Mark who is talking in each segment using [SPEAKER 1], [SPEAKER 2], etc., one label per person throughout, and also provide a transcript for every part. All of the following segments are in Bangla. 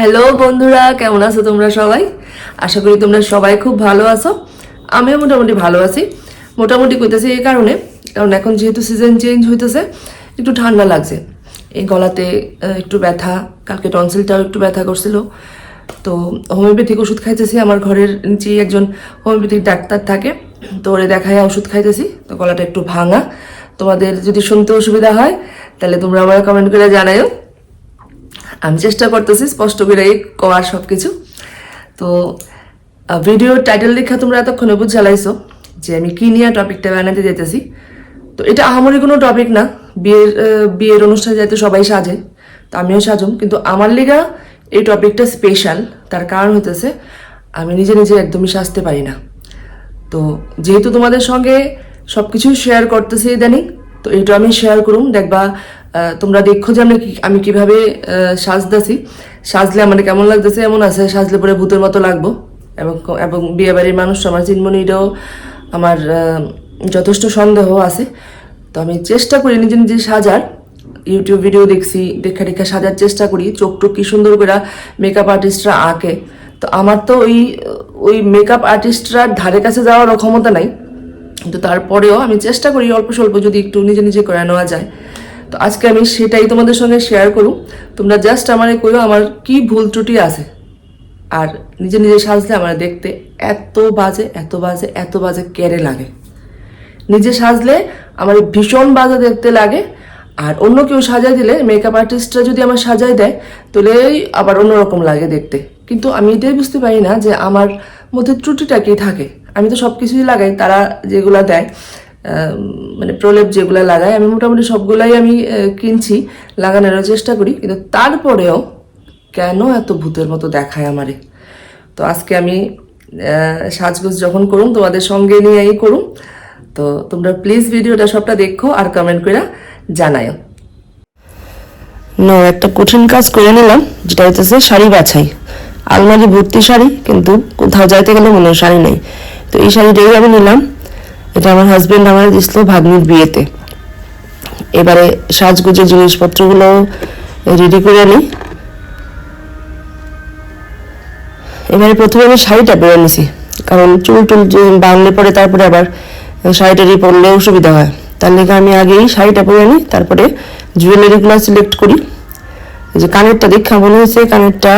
[SPEAKER 1] হ্যালো বন্ধুরা, কেমন আছো তোমরা সবাই? আশা করি তোমরা সবাই খুব ভালো আছো। আমিও মোটামুটি ভালো আছি। মোটামুটি করতেছি এই কারণে, কারণ এখন যেহেতু সিজন চেঞ্জ হইতেছে, একটু ঠান্ডা লাগছে। এই গলাতে একটু ব্যথা, কালকে টনসিলটাও একটু ব্যথা করছিল। তো হোমিওপ্যাথিক ওষুধ খাইতেছি, আমার ঘরের নিচেই একজন হোমিওপ্যাথিক ডাক্তার থাকে, তো ওরে দেখায় ওষুধ খাইতেছি, তো গলাটা একটু ভাঙা। তোমাদের যদি শুনতে অসুবিধা হয়, তাহলে তোমরা আমার কমেন্ট করে জানাইও আমি চেষ্টা করতেছি স্পষ্ট করে করার সব কিছু তো ভিডিও টাইটেল দেখা তোমরা এতক্ষণে বুঝ জ্বালাইছো যে আমি কি নিয়ে টপিকটা বানাতে যেতেছি তো, এটা আহামরি কোনো টপিক না। বিয়ের বিয়ের অনুষ্ঠানে যাইতে সবাই সাজে, তো আমিও সাজুম। কিন্তু আমার লিগা এই টপিকটা স্পেশাল তার কারণ হতেছে আমি নিজে নিজে একদমই সাজতে পারি না। তো, যেহেতু তোমাদের সঙ্গে সব কিছুই শেয়ার করতেছি ইদানিং, তো এটা আমি শেয়ার করুম। দেখবা তোমরা দেখো যে আমি আমি কীভাবে সাজতেছি। সাজলে আমার কেমন লাগতেছে? এমন আছে, সাজলে পরে ভূতের মতো লাগবো। এবং এবং বিয়ে বাড়ির মানুষ আমার চিনমনিটাও আমার যথেষ্ট সন্দেহ আছে। তো আমি চেষ্টা করি নিজে নিজে সাজার। ইউটিউব ভিডিও দেখছি, দেখা দেখা সাজার চেষ্টা করি। চোখ টোক কি সুন্দর করে মেকআপ আর্টিস্টরা আঁকে। তো আমার তো ওই ওই মেকআপ আর্টিস্টরা ধারে কাছে যাওয়ার ক্ষমতা নাই। কিন্তু তারপরেও আমি চেষ্টা করি অল্প স্বল্প যদি একটু নিজে নিজে করে নেওয়া যায়। তো আজকে আমি সেটাই তোমাদের সঙ্গে শেয়ার করুম তোমরা জাস্ট আমারে করো আমার কি ভুল ত্রুটি আছে। আর নিজে নিজে সাজলে আমার দেখতে এত বাজে এত বাজে এত বাজে কেড়ে লাগে। নিজে সাজলে আমার ভীষণ বাজে দেখতে লাগে। আর অন্য কেউ সাজাই দিলে মেকআপ আর্টিস্টরা যদি আমার সাজাই দেয়, তাহলে আবার অন্যরকম লাগে দেখতে। কিন্তু আমি এটাই বুঝতে পারি না যে আমার মধ্যে ত্রুটিটা কি থাকে। আমি তো সব কিছুই লাগাই, তারা যেগুলো দেয় মানে প্রলেপ যেগুলো লাগায়, আমি মোটামুটি সবগুলাই আমি কিনছি লাগানোর চেষ্টা করি, কিন্তু তারপরেও কেন এত ভূতের মতো দেখায় আমারে? তো আজকে আমি সাজগোজ যখন করুন, তোমাদের সঙ্গে নিয়েই করুন। তো তোমরা প্লিজ ভিডিওটা সবটা দেখো আর কমেন্ট করে জানাও নো একটা কঠিন কাজ করে নিলাম, যেটা হচ্ছে শাড়ি বাছাই। আলমারি ভর্তি শাড়ি, কিন্তু কোথাও যাইতে গেলে মনে শাড়ি নেই। তো এই শাড়িটাই আমি নিলাম। এটা আমার হাজবেন্ড আমার দিছিল ভাগ্নির বিয়েতে। এবারে সাজগুজের জিনিসপত্রগুলো রেডি করে নিই এবারে প্রথমে আমি শাড়িটা পরে নিছি, কারণ চুল টুল বাংলে পরে তারপরে আবার শাড়িটারি পরলে অসুবিধা হয়। তার লেগে আমি আগেই শাড়িটা পরে নিই তারপরে জুয়েলারিগুলো সিলেক্ট করি। যে কানেরটা দেখা মনে হয়েছে, কানেরটা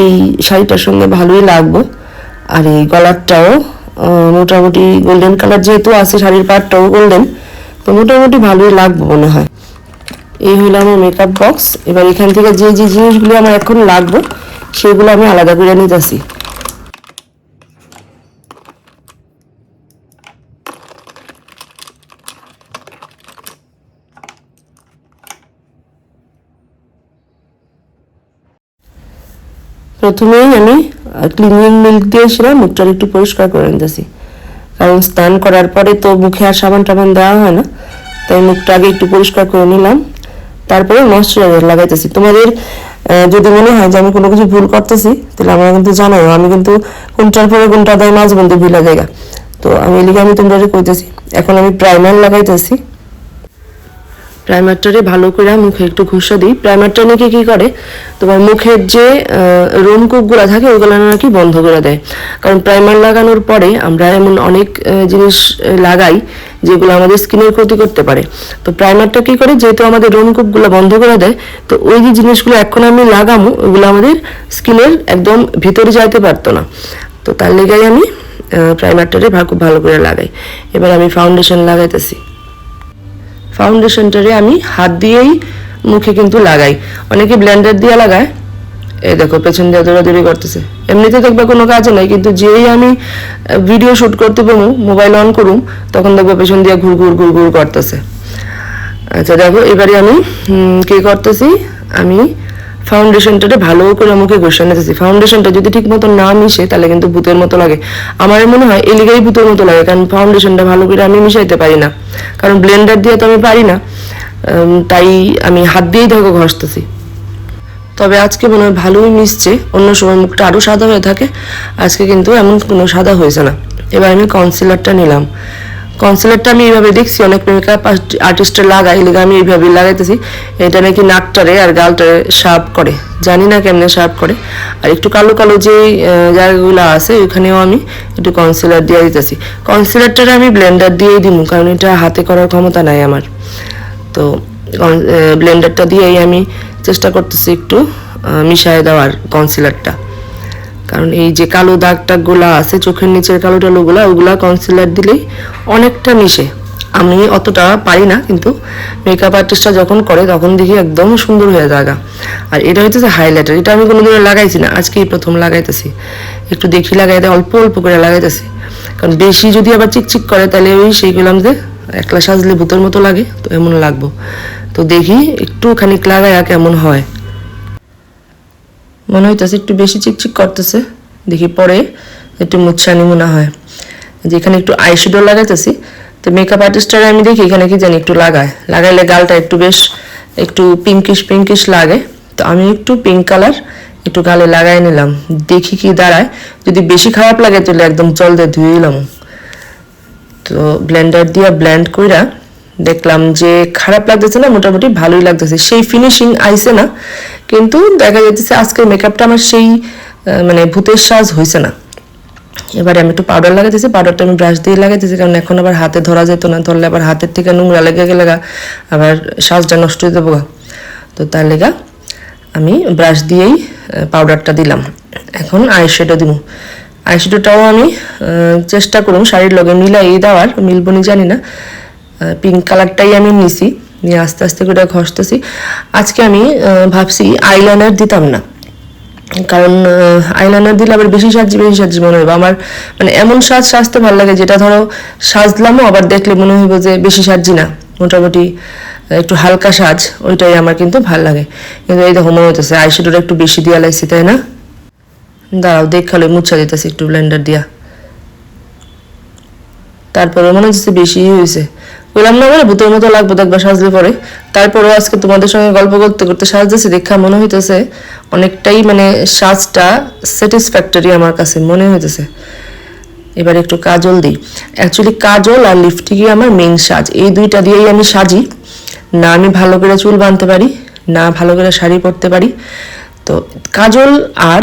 [SPEAKER 1] এই শাড়িটার সঙ্গে ভালোই লাগবো। আর এই গলারটাও মোটামুটি গোল্ডেন কালার যেহেতু আছে শাড়ির পাটটাও গোল্ডেন তো মোটামুটি ভালোই লাগবে মনে হয়। এই হলো আমার মেকআপ বক্স এবার এখান থেকে যে যে জিনিসগুলো আমার এখন লাগবে, সেগুলো আমি আলাদা করে নিতেছি প্রথমেই আমি ক্লিনিং মিল্ক দিয়ে সেটা মুখটা একটু পরিষ্কার করে নিতেছি। কারণ স্নান করার পরে তো মুখে আর সাবান টাবান দেওয়া হয় না। তাই মুখটা আগে একটু পরিষ্কার করে নিলাম। তারপরে ময়শ্চারাইজার লাগাইতেছি। তোমাদের যদি মনে হয় যে আমি কোনো কিছু ভুল করতেছি, তাহলে আমার কিন্তু জানাই আমি কিন্তু কোনটার পরে কোনটা দেয় মাঝে মধ্যে ভুলা জায়গা তো আমি এলিগে আমি তোমরা কইতেছি, এখন আমি প্রাইমার লাগাইতেছি। প্রাইমারটারে ভালো করে মুখে একটু ঘষা দিই। প্রাইমারটা নাকি কি করে? তোমার মুখের যে রোমকূপগুলো থাকে ওগুলো নাকি বন্ধ করে দেয়। কারণ প্রাইমার লাগানোর পরে আমরা এমন অনেক জিনিস লাগাই যেগুলো আমাদের স্কিনের ক্ষতি করতে পারে। তো প্রাইমারটা কি করে? যেহেতু আমাদের রোমকূপগুলো বন্ধ করে দেয়, তো ওই যে জিনিসগুলো এখন আমি লাগামো ওগুলো আমাদের স্কিনের একদম ভিতরে যাইতে পারতো না। তো তার লেগাই আমি প্রাইমারটারে খুব ভালো করে লাগাই। এবার আমি ফাউন্ডেশন লাগাইতেছি। ফাউন্ডেশনটারে আমি হাত দিয়েই মুখে কিন্তু লাগাই। অনেকে ব্লেন্ডার দিয়ে লাগায়। এই দেখো, পেছন দিয়ে দৌড়াদৌড়ি করতেছে। এমনিতে দেখবে কোনো কাজে নাই, কিন্তু যেই আমি ভিডিও শ্যুট করতে পারব মোবাইল অন করুম, তখন দেখব পেছন দিয়ে ঘুর ঘুর ঘুর ঘুর করতেছে। আচ্ছা দেখো, এবারে আমি কি করতেছি? আমি ফাউন্ডেশনটাতে ভালো করে মুখে ঘষে নিতেছি। ফাউন্ডেশনটা যদি ঠিক মতো না মিশে, তাহলে কিন্তু ভূতের মতো লাগে। আমার মনে হয় এলিগাই ভূতের মতো লাগে, কারণ ফাউন্ডেশনটা ভালো করে আমি মিশাইতে পারি না। কারণ ব্লেন্ডার দিয়ে তো আমি পারি না। তাই আমি হাত দিয়েই দেখো ঘষতেছি। তবে আজকে মনে হয় ভালোই মিশছে। অন্য সময় মুখটা আরও সাদা হয়ে থাকে। আজকে কিন্তু এমন কোনো সাদা হয়েছে না। এবার আমি কনসিলারটা নিলাম। কনসিলারটা আমি এইভাবে দেখছি, অনেক মেকআপ আর্টিস্টের লাগাই এলাকা আমি এইভাবে লাগাইতেছি। এটা নাকি নাকটারে আর গালটারে শার্প করে। জানি না কেমনে শার্প করে। আর একটু কালো কালো যে জায়গাগুলো আছে, ওইখানেও আমি একটু কনসিলার দিয়ে দিতেছি। কনসিলারটা আমি ব্লেন্ডার দিয়েই দিব কারণ এটা হাতে করার ক্ষমতা নাই আমার। তো ব্লেন্ডারটা দিয়েই আমি চেষ্টা করতেছি একটু মিশায় দেওয়ার কনসিলারটা কারণ এই যে কালো দাগ টাগগুলো আছে, চোখের নিচের কালো টালোগুলো ওগুলা কনসিলার দিলেই অনেকটা মিশে। আমি অতটা পারি না, কিন্তু মেকআপ আর্টিস্টরা যখন করে, তখন দেখি একদম সুন্দর হয়ে জায়গা। আর এটা হইতেছে হাইলাইটার এটা আমি কোনোদিন লাগাইছি না, আজকেই প্রথম লাগাইতেছি। একটু দেখি লাগাইতে, অল্প অল্প করে লাগাইতেছি। কারণ বেশি যদি আবার চিকচিক করে, তাহলে ওই সেই গেলাম যে একলা সাজলে ভূতের মতো লাগে, তো এমন লাগবো। তো দেখি একটু খানিক লাগায়া কেমন হয়। মনে হইতেছে একটু বেশি চিকচিক করতেছে। দেখি পরে একটু মুচ্ছানি মনে হয়। যেখানে একটু আইশ্যাডো লাগাইতেছি। তো মেকআপ আর্টিস্টরা আমি দেখি এখানে কি জানি একটু লাগায়। লাগাইলে গালটা একটু বেশ একটু পিঙ্কিশ পিঙ্কিশ লাগে। তো আমি একটু পিঙ্ক কালার একটু গালে লাগাই নিলাম। দেখি কি দাঁড়ায়। যদি বেশি খারাপ লাগে তাহলে একদম জল দিয়ে ধুয়ে নিলাম। তো ব্লেন্ডার দিয়ে ব্লেন্ড কইরা দেখলাম যে খারাপ লাগতেছে না, মোটামুটি ভালোই লাগতেছে। সেই ফিনিশিং আইছে না, কিন্তু দেখা যাচ্ছে আজকের মেকআপটা আমার সেই মানে ভূতের সাজ হয়েছে না। এবারে আমি একটু পাউডার লাগাইতেছি পাউডারটা আমি ব্রাশ দিয়ে লাগাইতেছি, কারণ এখন আবার হাতে ধরা যেত না, ধরলে আবার হাতের থেকে নোংরা লেগে গেলে আবার সাজটা নষ্ট হয়ে দেবো তো তার লেগা আমি ব্রাশ দিয়েই পাউডারটা দিলাম। এখন আইশ্যাডো দিব আইশ্যাডোটাও আমি চেষ্টা করুন শাড়ির লগে মিলাই দেওয়ার মিলবনি জানি না। পিঙ্ক কালারটাই আমি নিছি। নিয়ে আস্তে আস্তে করে ঘষতেছি। আজকে আমি ভাবছি আইলাইনার দিতাম না। কারণ আইলাইনার দিলে আবার বেশি সাজি বেশি সাজি মনে হবে আমার মানে এমন সাজ সাজতে ভালো লাগে যেটা ধরো সাজলামও, আবার দেখলে মনে হইব যে বেশি সাজি না। মোটামুটি একটু হালকা সাজ, ওইটাই আমার কিন্তু ভালো লাগে। কিন্তু এই দেখো মনে হইতেছে আইশ্যাডোটা একটু বেশি দিয়া লাইছি তাই না? দাঁড়াও, দেখালে মুছা দিতেছি একটু ব্লেন্ডার দিয়া। তারপরে মনে হচ্ছে বেশি হয়েছে বললাম, না বলে ভূতের মতো লাগবে, দেখবা সাজলে পরে। তারপরেও আজকে তোমাদের সঙ্গে গল্প করতে করতে সাজতেছি, দেখা মনে হইতেছে অনেকটাই মানে সাজটা স্যাটিসফ্যাক্টরি আমার কাছে, মনে হইতেছে। এবার একটু কাজল দিই। অ্যাকচুয়ালি কাজল আর লিপস্টিকই আমার মেইন সাজ। এই দুইটা দিয়েই আমি সাজি। না আমি ভালো করে চুল বাঁধতে পারি, না ভালো করে শাড়ি পরতে পারি। তো কাজল আর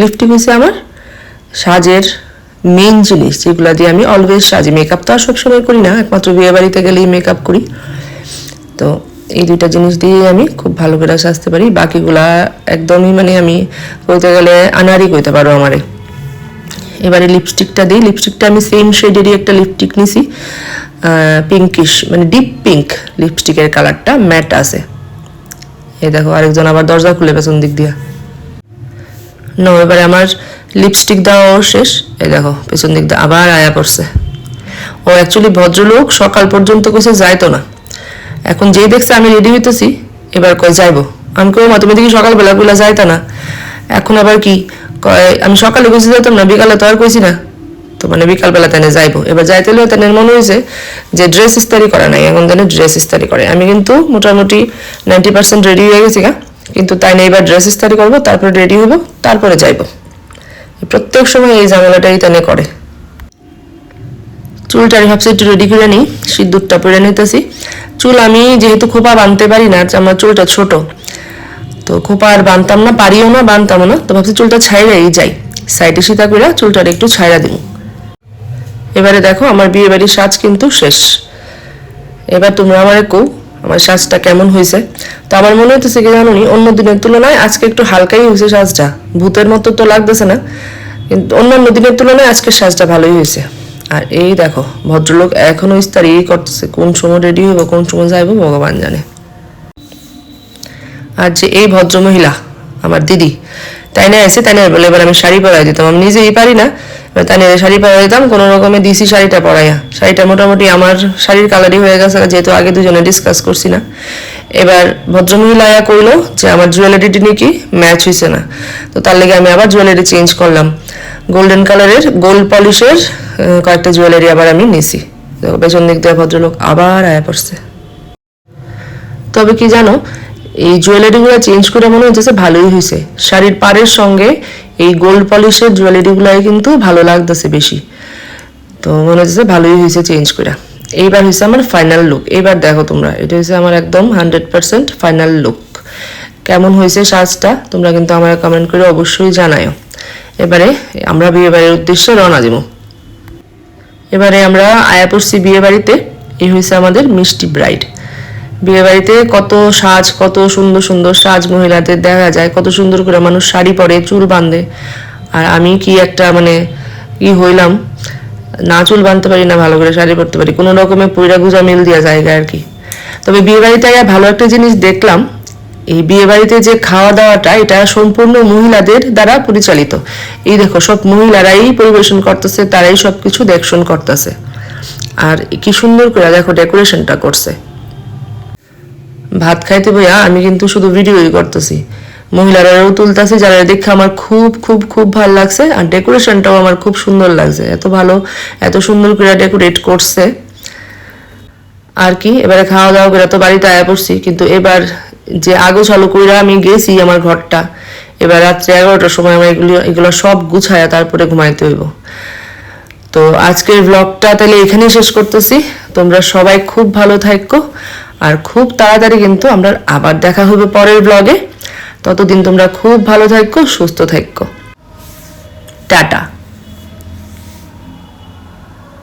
[SPEAKER 1] লিপস্টিক হচ্ছে আমার সাজের মেইন জিনিস যেগুলো দিয়ে আমি অলওয়েজ সাজি। মেকআপ তো আর সবসময় করি না, একমাত্র বিয়ে বাড়িতে গেলেই মেকআপ করি। তো এই দুইটা জিনিস দিয়ে আমি খুব ভালো করে সাজতে পারি। বাকিগুলা একদমই মানে আমি কইতে গেলে আনারই কইতে পারো আমারে। এবারে লিপস্টিকটা দিই। লিপস্টিকটা আমি সেম শেডেরই একটা লিপস্টিক নিছি। পিঙ্কিশ মানে ডিপ পিঙ্ক লিপস্টিকের কালারটা ম্যাট আছে। এই দেখো, আরেকজন আবার দরজা খুলে পেছন দিক দিয়া। নো এবারে আমার লিপস্টিক দেওয়াও শেষ। এই দেখো, পেছন দিক দিয়ে আবার আয়া পড়ছে। ও অ্যাকচুয়ালি ভদ্রলোক সকাল পর্যন্ত কইছে যাইতো না। এখন যেই দেখছে আমি রেডি হইতেছি, এবার কয় যাইবো। আমি কই মা, তুমি দেখি সকালবেলা গুলা যাইতা না। এখন আবার কি? কয়, আমি সকালে কইছি যাইতাম না, বিকালে তো আর কইছি না। তো মানে বিকালবেলা তেনে যাইবো। এবার যাইতে হলেও তেনের মনে হয়েছে যে ড্রেস ইস্তারি করা নাই, এখন তেনে ড্রেস ইস্তারি করে। আমি কিন্তু মোটামুটি নাইনটি পার্সেন্ট রেডি হয়ে গেছি কিন্তু তাই না, এবার ড্রেস ইস্তারি করব, তারপরে রেডি হব তারপরে যাইবো। প্রত্যেক সময় এই ঝামেলাটাই তেনে করে। চুলটা আমি ভাবছি একটু রেডি করে নিই সিঁদুরটা পরে নিতেছি। চুল আমি যেহেতু খোপা বাঁধতে পারি না আমার চুলটা ছোট, তো খোপা আর বানতাম না, পারিও না, বানতামও না, তো ভাবছি চুলটা ছাইড়াই যাই। সাইডে সীতা করে চুলটার একটু ছাইড়া দিব এবারে দেখো, আমার বিয়ে বাড়ির সাজ কিন্তু শেষ। এবার তোমরা আমারে কো আমার সাজটা কেমন হয়েছে? তো আমার মনে হইতেছে কি জানো অন্য দিনের তুলনায় আজকে একটু হালকাই হয়েছে সাজটা। ভূতের মতো তো লাগতেছে না, কিন্তু অন্যান্য দিনের তুলনায় আজকের সাজটা ভালোই হয়েছে। আর এই দেখো, ভদ্রলোক এখনও ইস্তারি করতেছে, কোন সময় রেডি হইব, কোন সময় যাইব, ভগবান জানে। আর যে এই ভদ্রমহিলা, আমার দিদি, তাই না এসে, তাই না বলে এবার আমি শাড়ি পরাই দিতাম। আমি নিজেই পারি না না শাড়ি পরাই দিতাম কোনো রকমে দিছি শাড়িটা পরাইয়া। শাড়িটা মোটামুটি আমার শাড়ির কালারই হয়ে গেছে, যেহেতু আগে দুজনে ডিসকাস করছি না। এবার ভদ্রমহিলা কইলো যে আমার জুয়েলারিটি নাকি ম্যাচ হয়েছে না। তো তার লেগে আমি আবার জুয়েলারি চেঞ্জ করলাম। গোল্ডেন কালারের গোল্ড পলিশের কয়েকটা জুয়েলারি আবার আমি নিছি। পেছন দিক দিয়ে ভদ্রলোক আবার আয়া পড়ছে। তবে কি জানো এই জুয়েলারিগুলো চেঞ্জ করে মনে হচ্ছে ভালোই হয়েছে। শাড়ির পাড়ের সঙ্গে এই গোল্ড পলিশের জুয়েলারিগুলাই কিন্তু ভালো লাগতেছে বেশি। তো মনে হচ্ছে ভালোই হয়েছে চেঞ্জ করে এইবার হয়েছে আমার ফাইনাল লুক এইবার দেখো তোমরা, এটা হয়েছে আমার একদম হান্ড্রেড পার্সেন্ট ফাইনাল লুক কেমন হয়েছে সাজটা, তোমরা কিন্তু আমার কমেন্ট করে অবশ্যই জানাও এবারে আমরা বিয়ে বাড়ির উদ্দেশ্যে রওনা দেবো। এবারে আমরা আয়া পড়ছি বিয়ে বাড়িতে এই হয়েছে আমাদের মিষ্টি ব্রাইড বিয়ে বাড়িতে কত সাজ, কত সুন্দর সুন্দর সাজ মহিলাদের দেখা যায়, কত সুন্দর করে মানুষ শাড়ি পরে, চুল বাঁধে। আর আমি কি একটা মানে কি হইলাম, না চুল বাঁধতে পারি না ভালো করে শাড়ি পরতে পারি, কোনো রকমের পয়রা গুজা মিল দেওয়া জায়গা আর কি। তবে বিয়ে বাড়িতে আয়া ভালো একটা জিনিস দেখলাম, এই বিয়ে বাড়িতে যে খাওয়া দাওয়াটা এটা সম্পূর্ণ মহিলাদের দ্বারা পরিচালিত। এই দেখো, সব মহিলারাই পরিবেশন করতেছে, তারাই সব কিছু দেখশন করতেছে। আর কি সুন্দর করে দেখো, ডেকোরেশনটা করছে। ভাত খাইতে বইয়া আমি কিন্তু শুধু ভিডিওই করতেছি। মহিলারাও তুলতেছে, যারা দেখে আমার খুব খুব খুব ভালো লাগছে, আর ডেকোরেশনটাও আমার খুব সুন্দর লাগছে। এত ভালো, এত সুন্দর করে ডেকোরেট করছে। আর কি, এবারে খাওয়া দাওয়া করে তো বাড়িতে আয়া পড়ছি, কিন্তু এবার যে আগো চালু কইরা আমি গেছি আমার ঘরটা, এবার রাত্রে এগারোটার সময় আমার এগুলো এগুলো সব গুছায়া তারপরে ঘুমাইতে হইব। তো আজকের ব্লগটা তাহলে এখানেই শেষ করতেছি। তোমরা সবাই খুব ভালো থাকো আর খুব তাড়াতাড়ি কিন্তু আমরা আবার দেখা হবে পরের ব্লগে ততদিন তোমরা খুব ভালো থাকো, সুস্থ থাকো। টাটা।